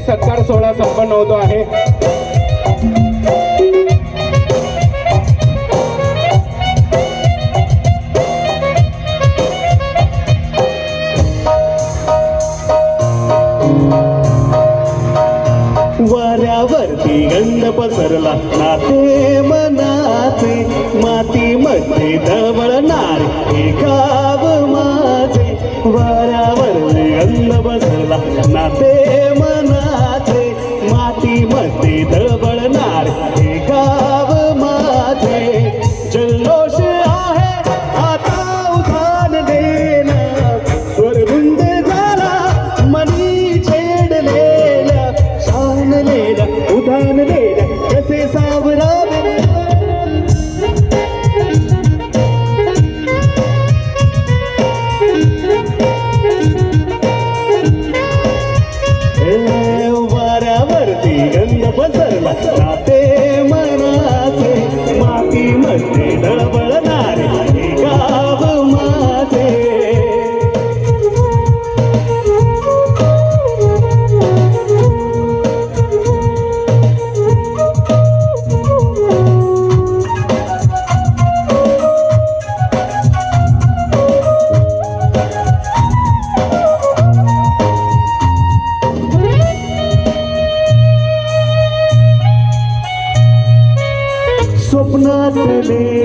सत्कार सोहळा संपन्न होतो आहे. वाऱ्यावरती गंध पसरला. नाते मनाचे मातीमध्ये दवळणार एका वाऱ्यावर गंध बसला नाते मनाचे मातीमध्ये दळबळणार हे गाव माझे. जल्लोष आहे आता उखान देणं. स्वरबुंद झाला मनी छेडलेल्या शान उधान लेल्या कसे सावरा ಬಸರಲ್ಲ स्वप्नातले